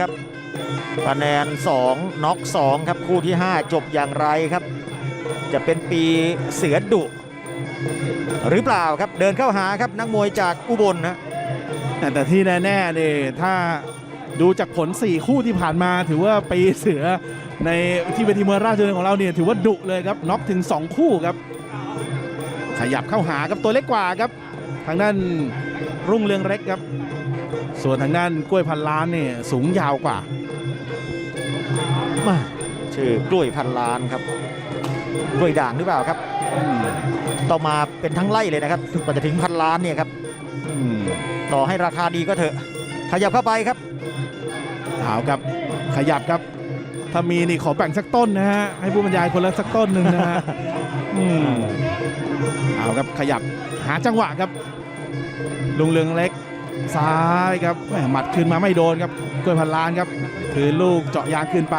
ครับคะแนน 2น็อก2ครับคู่ที่ 5 จบอย่างไรครับ จะเป็นปีเสือดุ หรือเปล่าครับเดินเข้าหาครับนักมวยจากอุบลนะแต่ที่แน่ๆเนี่ยถ้าดูจากผล 4 คู่ที่ผ่านมาถือว่าปีเสือในที่เวทีมวยราชดำเนินของเราเนี่ยถือว่าดุเลยครับน็อกถึง 2 คู่ครับ ขยับเข้าหาครับตัวเล็กกว่าครับ ทางด้านรุ่งเรืองเล็กครับ ส่วนทางด้านกล้วยพันล้านเนี่ยสูงยาวกว่ามาชื่อกล้วยพันล้านครับกล้วยด่างหรือเปล่าครับอืมต่อมาเป็นทั้งไล่เลยนะครับกว่าจะถึงพันล้านเนี่ยครับอืมต่อให้ราคาดีก็เถอะ ขยับเข้าไปครับเอาครับขยับครับ ถ้ามีนี่ขอแบ่งสักต้นนะฮะให้ผู้บรรยายคนละสักต้นหนึ่งนะฮะอืมเอาครับขยับหาจังหวะครับลุงเรืองเล็ก ซ้ายครับแหม่หมัดขึ้นมาไม่โดนครับกล้วยพันล้านครับถือลูกเจาะยางขึ้นไป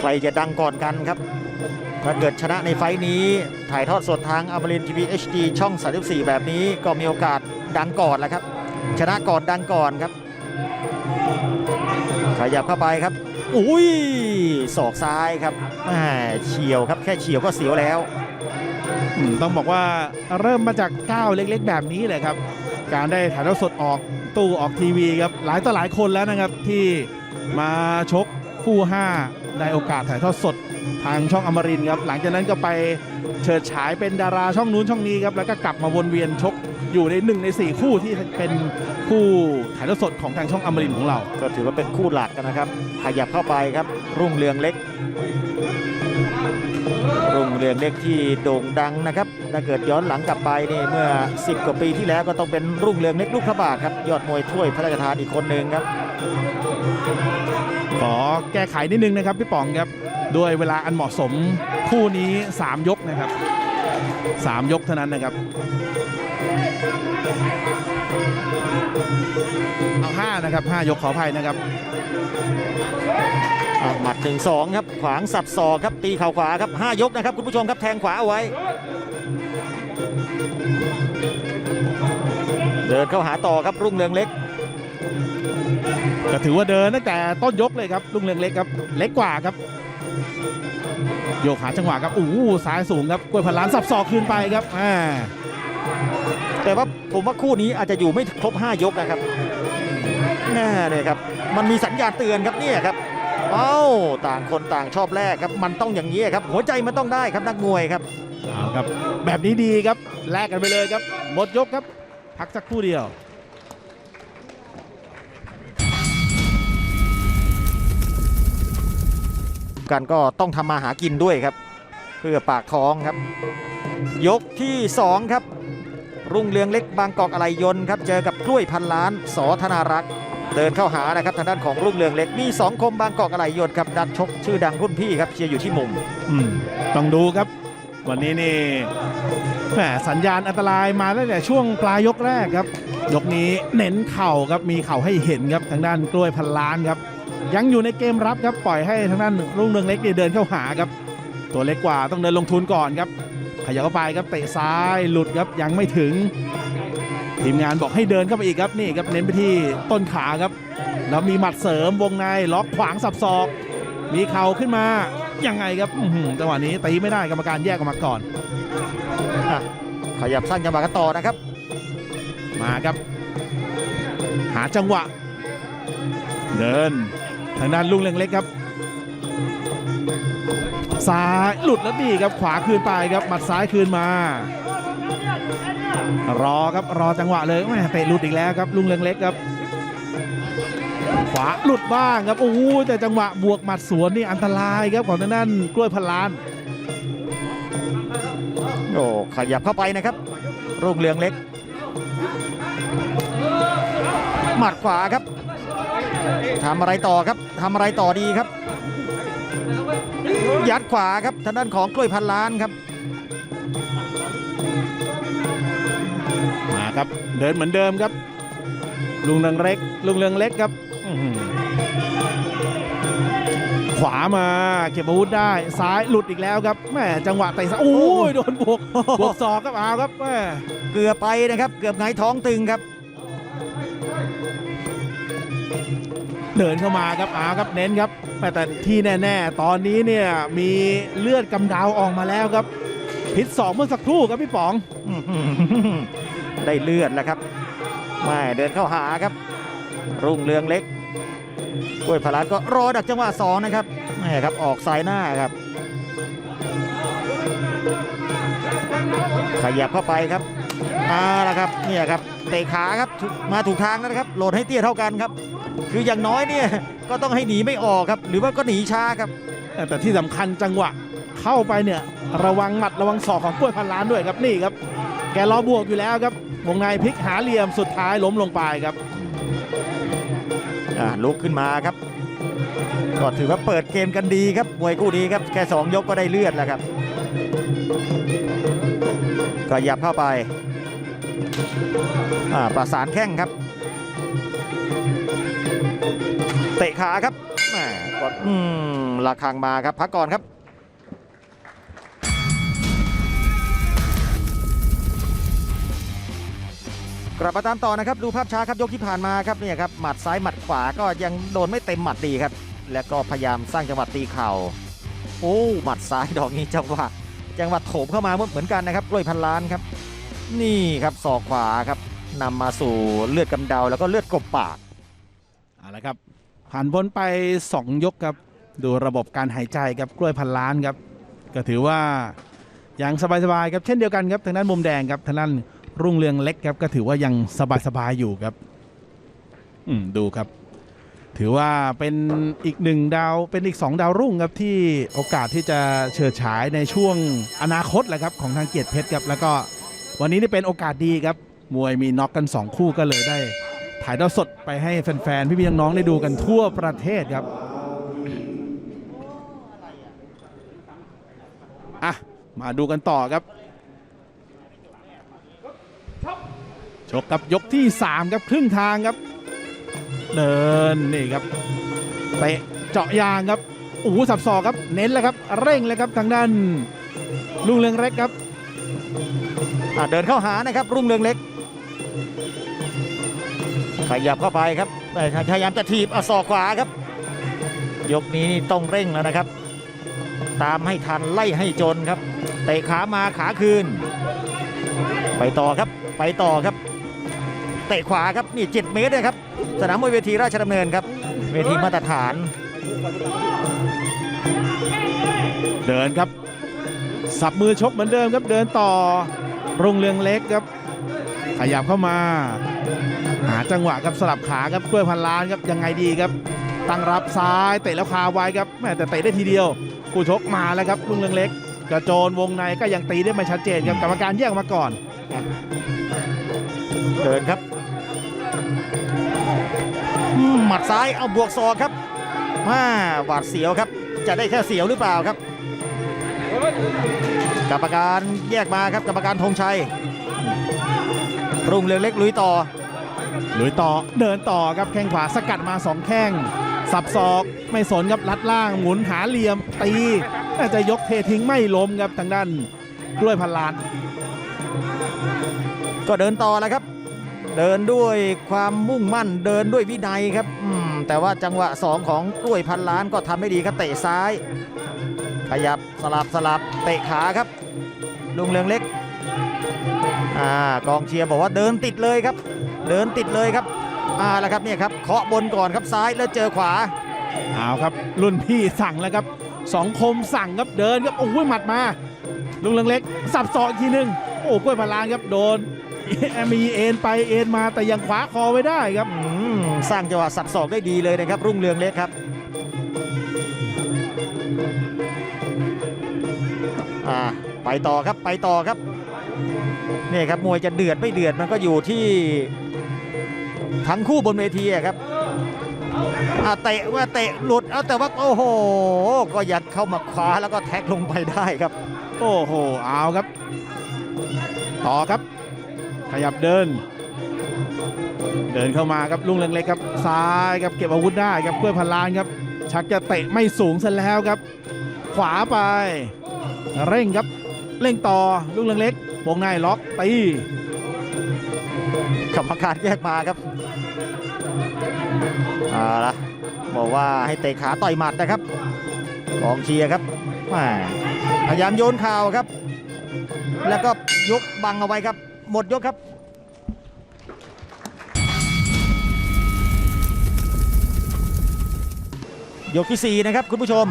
ใครจะดังก่อนกันครับ ถ้าเกิดชนะในไฟท์นี้ ถ่ายทอดสดทางอมรินทีวีเอชดีช่อง 34 แบบนี้ก็มีโอกาสดังก่อนแหละครับ ชนะก่อนดังก่อนครับ ขยับเข้าไปครับ อุ้ยศอกซ้ายครับแหม่เฉียวครับแค่เฉียวก็เสียวแล้วอืมต้องบอกว่าเริ่มมาจากก้าวเล็กๆ แบบนี้เลยครับ การได้ถ่ายทอดสดออกตู้ออกทีวีครับหลายต่อหลายคนแล้วนะครับที่มาชกคู่5ได้โอกาสถ่ายทอดสดทางช่องอมรินครับหลังจากนั้นก็ไปเฉิดฉายเป็นดาราช่องนู้นช่องนี้ครับแล้วก็กลับมาวนเวียนชกอยู่ในหนึ่งในสี่คู่ที่เป็นคู่ถ่ายทอดสดของทางช่องอมรินของเรา ก็ถือว่าเป็นคู่หลักกันนะครับขยับเข้าไปครับรุ่งเรืองเล็ก รุ่งเรืองเล็กที่โด่งดังนะครับ ถ้าเกิดย้อนหลังกลับไปนี่เมื่อ 10 กว่าปีที่แล้วก็ต้องเป็นรุ่งเรืองเล็กลูกพระบาทครับ ยอดมวยถ้วยพระราชทานอีกคนหนึ่งครับ ขอแก้ไขนิดนึงนะครับพี่ป๋องครับ ด้วยเวลาอันเหมาะสมคู่นี้ 3 ยกนะครับ 3 ยกเท่านั้นนะครับ เอา 5 นะครับ 5 ยกขออภัยนะครับ หมัดหนึ่งสองครับ ขวางสับศอกครับ ตีเข่าขวาครับห้ายกนะครับ คุณผู้ชมครับแทงขวาเอาไว้ เดินเข้าหาต่อครับรุ่งเรืองเล็กก็ถือว่าเดินตั้งแต่ต้นยกเลยครับลุงเรืองเล็กครับ เล็กกว่าครับ โยกหาจังหวะครับอู้หูซ้ายสูงครับกล้วยพันล้านสับศอกคืนไปครับอ่าแต่ว่าผมว่าคู่นี้อาจจะอยู่ไม่ครบ 5 ยกนะครับแน่เลยครับ มันมีสัญญาณเตือนครับเนี่ยครับ เอ้าต่างคนต่างชอบแรกครับ มันต้องอย่างนี้ครับ หัวใจมันต้องได้ครับนักมวยครับเอาครับ แบบนี้ดีครับแลกกันไปเลยครับ หมดยกครับ พักสักครู่เดียวกันก็ต้องทำมาหากินด้วยครับ เพื่อปากท้องครับ ยกที่ 2 ครับ รุ่งเรืองเล็กบางกอกอะไรยนต์ครับ เจอกับกล้วยพันล้านสอธนารักษ์ เดินเข้าหานะครับทางด้านของรุ่งเรืองเล็กมีสองคมบางกอกอะไรยนครับดักชกชื่อดังรุ่นพี่ครับเชียร์อยู่ที่มุมอืมต้องดูครับ วันนี้นี่แหมสัญญาณอันตรายมาตั้งแต่ช่วงปลายยกแรกครับ ยกนี้เน้นเข่าครับมีเข่าให้เห็นครับทางด้านกล้วยพันล้านครับ ยังอยู่ในเกมรับครับปล่อยให้ทางด้านรุ่งเรืองเล็กเนี่ยเดินเข้าหาครับ ตัวเล็กกว่าต้องเดินลงทุนก่อนครับขยับเข้าไปครับเตะซ้ายหลุดครับยังไม่ถึง ทีมงานบอกให้เดินเข้าไปอีกครับนี่ครับเน้นไปที่ต้นขาครับ แล้วมีหมัดเสริมวงในล็อกขวางสับศอก มีเข่าขึ้นมายังไงครับอื้อหือจังหวะนี้ตีไม่ได้กรรมการแยกออกมาก่อนอะขยับสร้างจังหวะกันต่อนะครับ มาครับ หาจังหวะ เดินทางด้านลุงเล็งเล็กครับซ้ายหลุดแล้วดีครับขวาคืนไปครับหมัดซ้ายคืนมา รอครับรอจังหวะเลยแม่เตะหลุดอีกแล้วครับลุงเล็งเล็กครับ ขวาหลุดบ้างครับโอ้โหแต่จังหวะบวกหมัดสวนนี่อันตรายครับของทางด้านกล้วยพันล้านโอ้ขยับเข้าไปนะครับรุ่งเรืองเล็ก หมัดขวาครับทำอะไรต่อครับทำอะไรต่อดีครับ ยัดขวาครับทางด้านของกล้วยพันล้านครับ มาครับ เดินเหมือนเดิมครับ ลุงเรืองเล็ก ลุงเรืองเล็กครับอื้อหือขวามาเก็บอาวุธได้ซ้ายหลุดอีกแล้วครับแม่จังหวะเตะซ้ายโอ้ยโดนบวกบวกศอกครับเอาครับแม่เกือบไปนะครับ เกือบไงายท้องตึงครับ เดินเข้ามาครับอาครับเน้นครับแต่ที่แน่ ๆ ตอนนี้เนี่ยมีเลือดกำเดาออกมาแล้วครับพิษสองเมื่อสักครู่ครับพี่ป๋องอื้อหือ ได้เลือดแล้วครับไม่เดินเข้าหาครับ รุ่งเรืองเล็กกล้วยพลานก็รอดักจังหวะสองนะครับแม่ครับออกซ้ายหน้าครับ ขยับเข้าไปครับมาล้วครับเนี่ยครับเตะขาครับมาถูกทางแล้วครับโหลดให้เตี้ยเท่ากันครับ คืออย่างน้อยเนี่ยก็ต้องให้หนีไม่ออกครับ หรือว่าก็หนีช้าครับแต่ที่สำคัญจังหวะเข้าไปเนี่ยระวังหมัดระวังศอกของกล้วยพันล้านด้วยครับนี่ครับ แกรอบวกอยู่แล้วครับ วงในพลิกหาเหลี่ยมสุดท้ายล้มลงไปครับลุกขึ้นมาครับก็ถือว่าเปิดเกมกันดีครับมวยคู่นี้ครับแค่สองยกก็ได้เลือดแล้วครับก็ยับเข้าไปอ่าประสานแข้งครับ เตะขาครับกดอืมระคังมาครับพักก่อนครับ กลับมาตามต่อนะครับดูภาพช้าครับยกที่ผ่านมาครับเนี่ยครับหมัดซ้ายหมัดขวาก็ยังโดนไม่เต็มหมัดดีครับ แล้วก็พยายามสร้างจังหวะตีเข่าโอ้หมัดซ้ายดอกนี้จังหวะจังหวะโถมเข้ามาเหมือนกันนะครับกล้วยพันล้านครับ นี่ครับศอกขวาครับนำมาสู่เลือดกำเดาแล้วก็เลือดกบปากเอาละครับผ่านพ้นไป 2 ยกครับ ดูระบบการหายใจครับกล้วยพันล้านครับ ก็ถือว่าอยังสบายๆครับเช่นเดียวกันครับทางด้านมุมแดงครับทางด้าน รุ่งเรืองเล็กครับก็ถือว่ายังสบายๆอยู่ครับ อืมดูครับ ถือว่าเป็นอีกหนึ่งดาวเป็นอีก2ดาวรุ่งครับที่โอกาสที่จะเฉิดฉายในช่วงอนาคตแหละครับ ของทางเกียรติเพชรครับ แล้วก็วันนี้นี่เป็นโอกาสดีครับ มวยมีน็อกกัน 2 คู่ก็เลยได้ ถ่ายทอดสดไปให้แฟนๆพี่ๆน้องๆได้ดูกันทั่วประเทศครับอะมาดูกันต่อครับ ชกกับยกที่ 3 ครับครึ่งทางครับ เดินนี่ครับเตะเจาะยางครับโอ้โหสับศอกครับเน้นแล้วครับ เร่งเลยครับทางด้านลุงเรืองเล็กครับเดินเข้าหานะครับรุ่งเรืองเล็กขยับเข้าไปครับแต่พยายามจะถีบอศอกขวาครับ ยกนี้ต้องเร่งแล้วนะครับ ตามให้ทันไล่ให้จนครับเตะขามาขาคืน ไปต่อครับไปต่อครับ เตะขวาครับนี่7เมตรเลยครับสนามมวยเวทีราชดำเนินครับ เวทีมาตรฐาน เดินครับ สับมือชกเหมือนเดิมครับเดินต่อรุ่งเรืองเล็กครับ ขยับเข้ามา หาจังหวะครับสลับขาครับกล้วยพันล้านครับยังไงดีครับ ตั้งรับซ้ายเตะแล้วคาไว้ครับแม่แต่เตะได้ทีเดียวผู้ชกมาแล้วครับรุ่งเรืองเล็กกระโจนวงในก็ยังตีได้ไม่ชัดเจนครับกรรมการแยกออกมาก่อน เดินครับอืม หมัดซ้ายเอาบวกศอกครับมาหวาดเสียวครับ จะได้แค่เสียวหรือเปล่าครับ กรรมการแยกมาครับกรรมการธงชัยรุ่งเรืองเล็กลุยต่อลุยต่อเดินต่อครับแข้งขวาสกัดมาสองแข้งสับศอกไม่สนครับลัดล่างหมุนหาเหลี่ยมตีน่าจะยกเททิ้งไม่ล้มครับทางด้านกล้วยพันล้าน ก็เดินต่อแล้วครับ เดินด้วยความมุ่งมั่นเดินด้วยวินัยครับแต่ว่าจังหวะสองของกล้วยพันล้านก็ทำไม่ดีครับเตะซ้าย ขยับสลับสลับเตะขาครับ ลุงเรืองเล็กอ่ากองเชียร์บอกว่าเดินติดเลยครับ เดินติดเลยครับอ่าแล้วครับเนี่ยครับเคาะบนก่อนครับซ้ายแล้วเจอขวาเอาครับ รุ่นพี่สั่งแล้วครับสองคมสั่งครับเดินครับโอ้ยหมัดมา ลุงเรืองเล็กสับศอกอีกทีหนึ่งโอ้กล้วยพันล้านครับโดน มีเอ็นไปเอ็นมาแต่ยังขวาคอไว้ได้ครับสร้างจังหวะสับศอกได้ดีเลยนะครับ รุ่งเรืองเล็กครับไปต่อครับไปต่อครับนี่ครับมวยจะเดือดไม่เดือดมันก็อยู่ที่ทั้งคู่บนเวทีครับอ่าเตะว่าเตะหลุดเอาแต่ว่าโอ้โห ก็ยัดเข้ามาคว้าแล้วก็แท็กลงไปได้ครับ โอ้โหเอาครับ ต่อครับ ขยับเดิน เดินเข้ามาครับลุงเล็กๆครับ ซ้ายครับเก็บอาวุธได้ครับเพื่อพันล้านครับ ชักจะเตะไม่สูงซะแล้วครับ ขวาไป เร่งครับเร่งต่อลุงเล็กวงในล็อกตีกรรมการแยกมาครับเอาละบอกว่าให้เตะขาต่อยหมัดนะครับกองเชียร์ครับพยายามโยนข่าวครับ แล้วก็ยกบังเอาไว้ครับ หมดยกครับยกที่ 4 นะครับ คุณผู้ชม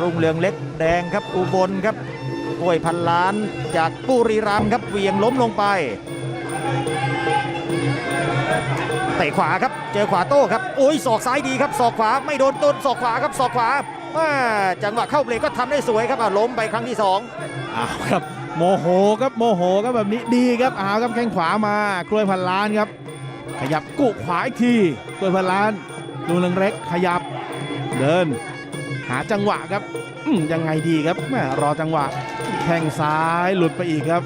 รุ่งเรืองเล็กแดงครับ อุบลครับกล้วยพันล้านจากปุรีรัมครับเวียงล้มลงไปเตะขวาครับ เจอขวาโต้ครับโอ้ยศอกซ้ายดีครับศอกขวาไม่โดนต้นศอกขวาครับศอกขวาจังหวะเข้าเบรกก็ทำได้สวยครับอ่ล้มไปครั้งที่สองอ้าวครับ โมโหครับโมโหครับแบบนี้ดีครับอ้าวครับแข้งขวามากล้วยพันล้านครับ ขยับกุขวาอีกทีกล้วยพันล้านลุงเรืองเล็กขยับ เดิน หาจังหวะครับยังไงดีครับแม่รอจังหวะ แข้งซ้ายหลุดไปอีกครับ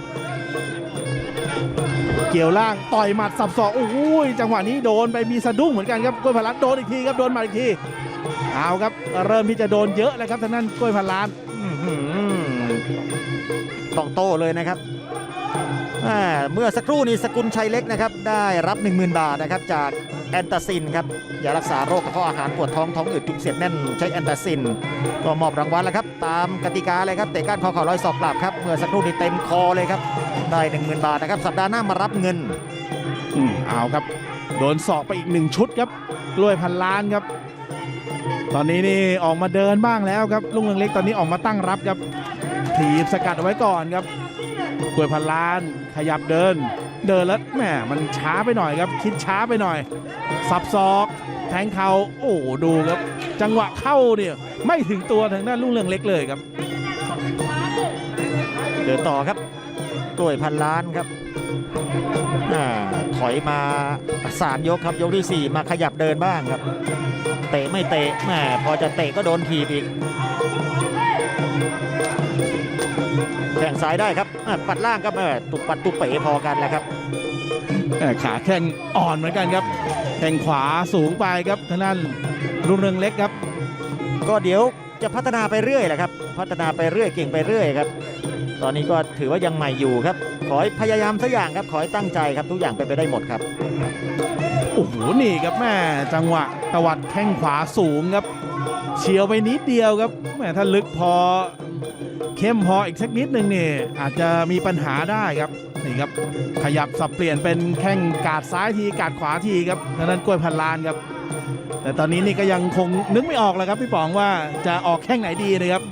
เกี่ยวล่างต่อยหมัดสับศอกโอ้โหจังหวะนี้โดนไปมีสะดุ้งเหมือนกันครับกล้วยพันล้านโดนอีกทีครับโดนมาอีกทีเอาครับ เริ่มที่จะโดนเยอะแล้วครับทางนั้นกล้วยพันล้าน ต้องโต้เลยนะครับเมื่อสักครู่นี้สกุลชัยเล็กนะครับได้รับ 10,000 บาทนะครับจากแอนตาซินครับยารักษาโรคกระเพาะอาหารปวดท้องท้องอืดจุกเสียดแน่นใช้แอนตาซิน ก็มอบรางวัลแล้วครับ ตามกติกาเลยครับเตะก้านคอเข่าร้อยศอกกลับครับเมื่อสักครู่นี้เต็มคอเลยครับได้ 10,000 บาทนะครับสัปดาห์หน้ามารับเงินอืมเอาครับ โดนศอกไปอีกหนึ่งชุดครับกล้วยพันล้านครับ ตอนนี้นี่ออกมาเดินบ้างแล้วครับลุงเล็กตอนนี้ออกมาตั้งรับครับ ถีบสกัดเอาไว้ก่อนครับกวยพันล้านขยับเดิน เดินแล้วแหมมันช้าไปหน่อยครับ คิดช้าไปหน่อย สับศอกแทงเข่าโอ้โหดูครับ จังหวะเข้าเนี่ยไม่ถึงตัวทางด้านลุงเรืองเล็กเลยครับ เดินต่อครับกล้วยพันล้านครับอ่าถอยมาสามยกครับยกที่ 4 มาขยับเดินบ้างครับ เตะไม่เตะแหมพอจะเตะก็โดนถีบอีก ซ้ายได้ครับอะปัดล่างครับเออตุกปัดตุกเป๋พอกันแหล้วครับแหม่ขาแข้งอ่อนเหมือนกันครับแข้งขวาสูงไปครับทางด้านลุงเรืองเล็กครับ ก็เดี๋ยวจะพัฒนาไปเรื่อยแหละครับ พัฒนาไปเรื่อยเก่งไปเรื่อยครับ ตอนนี้ก็ถือว่ายังใหม่อยู่ครับ ขอให้พยายามสักอย่างครับ ขอให้ตั้งใจครับทุกอย่างเป็นไปได้หมดครับโอ้โหนี่ครับแม่จังหวะตวัดแข้งขวาสูงครับเฉียวไปนิดเดียวครับแม่ถ้าลึกพอ เข้มพออีกสักนิดหนึ่งนี่อาจจะมีปัญหาได้ครับนี่ครับขยับสับเปลี่ยนเป็นแข้งกาดซ้ายทีกาดขวาทีครับดังนั้นกล้วยพันล้านครับ แต่ตอนนี้นี่ก็ยังคงนึกไม่ออกเลยครับพี่ป๋องว่าจะออกแข้งไหนดีนะครับ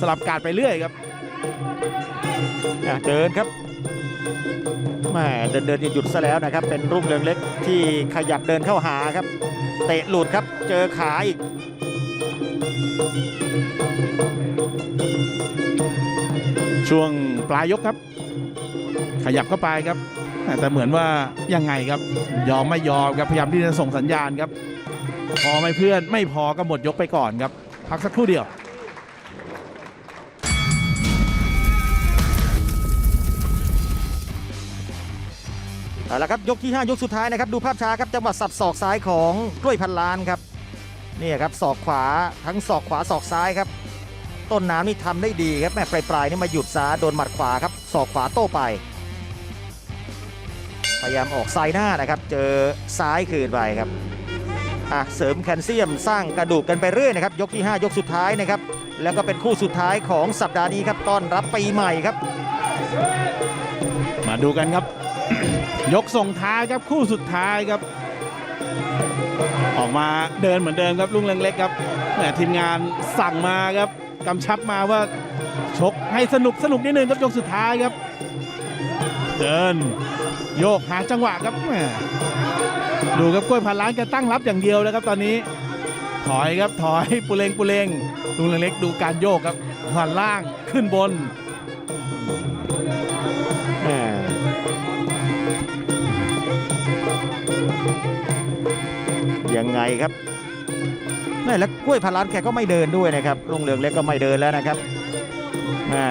สลับกาดไปเรื่อยครับเดินครับแม่เดินเดินหยุดซะแล้วนะครับ เป็นรุ่งเรืองเล็กที่ขยับเดินเข้าหาครับ เตะหลุดครับ เจอขาอีก ช่วงปลายยกครับ ขยับเข้าไปครับ แต่เหมือนว่ายังไงครับ ยอมไม่ยอมครับพยายามที่จะส่งสัญญาณครับ พอไม่เพื่อนไม่พอก็หมดยกไปก่อนครับ พักสักครู่เดียวเอาละครับยกที่ 5 ยกสุดท้ายนะครับ ดูภาพช้าครับจังหวะสับศอกซ้ายของกล้วยพันล้านครับนี่ครับศอกขวาทั้งศอกขวาศอกซ้ายครับ ต้นน้ำนี่ทำได้ดีครับแม่ปลายปลายๆนี่มาหยุดซ้าโดนหมัดขวาครับศอกขวาโต้ไป พยายามออกซ้ายหน้านะครับ เจอซ้ายคืนไปครับอะเสริมแคลเซียมสร้างกระดูกกันไปเรื่อยนะครับยกที่ 5 ยกสุดท้ายนะครับ แล้วก็เป็นคู่สุดท้ายของสัปดาห์นี้ครับต้อนรับปีใหม่ครับ มาดูกันครับ ยกส่งท้ายครับคู่สุดท้ายครับ ออกมาเดินเหมือนเดิมครับลุงเรืองเล็กครับแหมทีมงานสั่งมาครับ กำชับมาว่าชกให้สนุกสนุกนิดนึงครับยกสุดท้ายครับ เดิน โยกหาจังหวะครับดูครับกล้วยพันล้านแกตั้งรับอย่างเดียวแล้วครับตอนนี้ ถอยครับถอยปุเรงปุเรงลุงเล็กดูการโยกครับผ่านล่างขึ้นบนแหม่ยังไงครับ แม่แล้วกล้วยพันล้านแกก็ไม่เดินด้วยนะครับลุงเรืองเล็กก็ไม่เดินแล้วนะครับแม่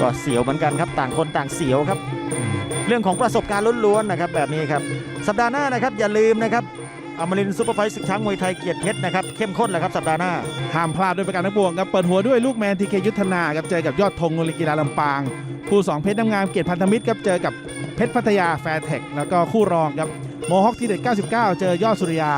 ก็เสียวเหมือนกันครับต่างคนต่างเสียวครับ เรื่องของประสบการณ์ล้วนๆนะครับ แบบนี้ครับ สัปดาห์หน้านะครับ อย่าลืมนะครับอมรินซูเปอร์ไฟท์ศึกช้างมวยไทยเกียรติเพชรนะครับเข้มข้นแหละครับสัปดาห์หน้าห้ามพลาดด้วยประการทั้งปวงครับเปิดหัวด้วยลูกแมนทีเคยุทธนาครับเจอกับยอดธงโนริกีฬาลำปาง คู่คู่2เพชรน้ำงามเกียรติพันธมิตรครับเจอกับเพชรพัทยาแฟร์เทคแล้วก็คู่รองครับ โมฮอคทีเด็ด 99 เจอยอดสุริยา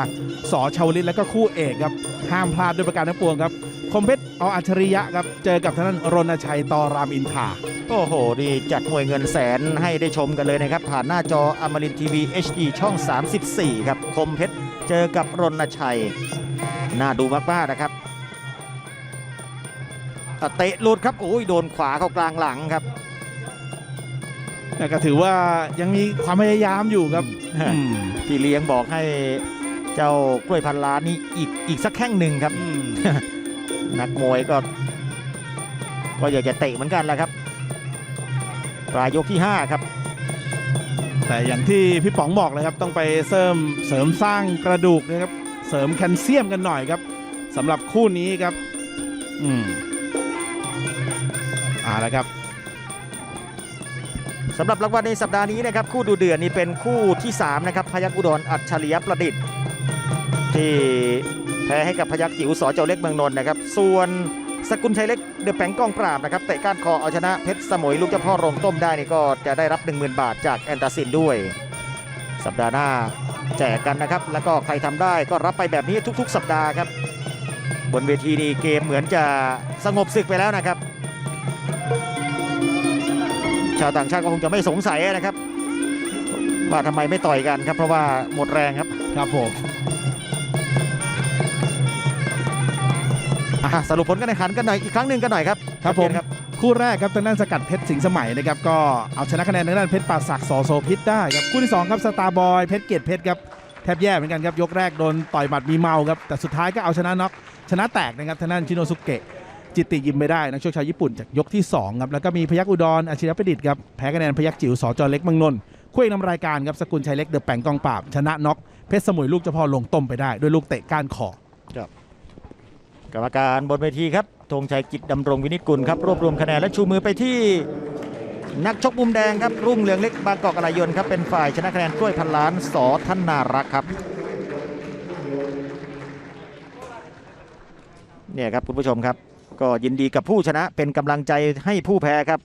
สอชาวลิตแล้วก็คู่เอกครับ ห้ามพลาดด้วยประการทั้งปวงครับ คมเพชรเอาอัจฉริยะครับ เจอกับทางด้านรณชัยตอรามอินทาโอ้โห ดีจัดมวยเงินแสนให้ได้ชมกันเลยนะครับ ผ่านหน้าจออมรินทีวี HD ช่อง 34 ครับ คมเพชรเจอกับรณชัย น่าดูมากๆนะครับเตะหลุดครับโอ้ยโดนขวาเข้ากลางหลังครับ แต่ก็ถือว่ายังมีความพยายามอยู่ครับอืมพี่เลี้ยงบอกให้เจ้ากล้วยพันล้านนี่อีกอีกสักแข้งหนึ่งครับอืมนักมวยก็ ก็อยากจะเตะเหมือนกันแหละครับปลายยกที่ 5 ครับ แต่อย่างที่พี่ป๋องบอกเลยครับ ต้องไปเสริมเสริมสร้างกระดูกนะครับ เสริมแคลเซียมกันหน่อยครับสำหรับคู่นี้ครับ อืมอ่าแล้วครับ สำหรับรางวัลในสัปดาห์นี้นะครับคู่ดูเดือดนี่เป็นคู่ที่3นะครับพยักอุดรอัจฉริยประดิษฐ์ ที่แพ้ให้กับพยักจิ๋วสอเจ้าเล็กเมืองนนท์นะครับ ส่วนสกุลชัยเล็กเดอะแปงก้องปราบนะครับเตะก้านคอเอาชนะเพชรสมุยลูกเจ้าพ่อโรงต้มได้นี่ก็จะได้รับ 10,000 บาทจากแอนตาซินด้วย สัปดาห์หน้าแจกกันนะครับ แล้วก็ใครทำได้ก็รับไปแบบนี้ทุก ๆ สัปดาห์ครับ บนเวทีนี้เกมเหมือนจะสงบศึกไปแล้วนะครับ ชาวต่างชาติก็คงจะไม่สงสัยนะครับ ว่าทำไมไม่ต่อยกันครับ เพราะว่าหมดแรงครับครับผมอะสรุปผลการแข่งขันกันหน่อยอีกครั้งหนึ่งกันหน่อยครับครับผมเชิญครับ คู่แรกครับทางด้านสกัดเพชรสิงห์สมัยนะครับก็เอาชนะคะแนนทางด้านเพชรป่าศักดิ์สอโสพิษได้ครับคู่ที่สองครับสตาร์บอยเพชรเกียรติเพชรครับแทบแย่เหมือนกันครับยกแรกโดนต่อยหมัดมีเมาครับแต่สุดท้ายก็เอาชนะน็อกชนะแตกนะครับทางด้านชิโนสุเกะ จิตติยิมไม่ได้นักชกชาวญี่ปุ่นจากยกที่สองครับแล้วก็มีพยักอุดรอาชิรประดิษฐ์ครับแพ้คะแนนพยักจิ๋วสจอเล็กมังนนท์คู่เอกนำรายการครับสกุลชัยเล็กเดอะแปงกองปราบชนะน็อกเพชรสมุยลูกเจ้าพ่อลงต้มไปได้ด้วยลูกเตะก้านคอกรรมการบนเวทีครับธงชัยกิจดำรงวินิจกุลครับรวบรวมคะแนนและชูมือไปที่นักชกมุมแดงครับรุ่งเรืองเล็กบางกอกอะไรยนครับเป็นฝ่ายชนะคะแนนกล้วยพันล้านสอท่านนารักครับเนี่ยครับคุณผู้ชมครับ ก็ยินดีกับผู้ชนะเป็นกำลังใจให้ผู้แพ้ครับ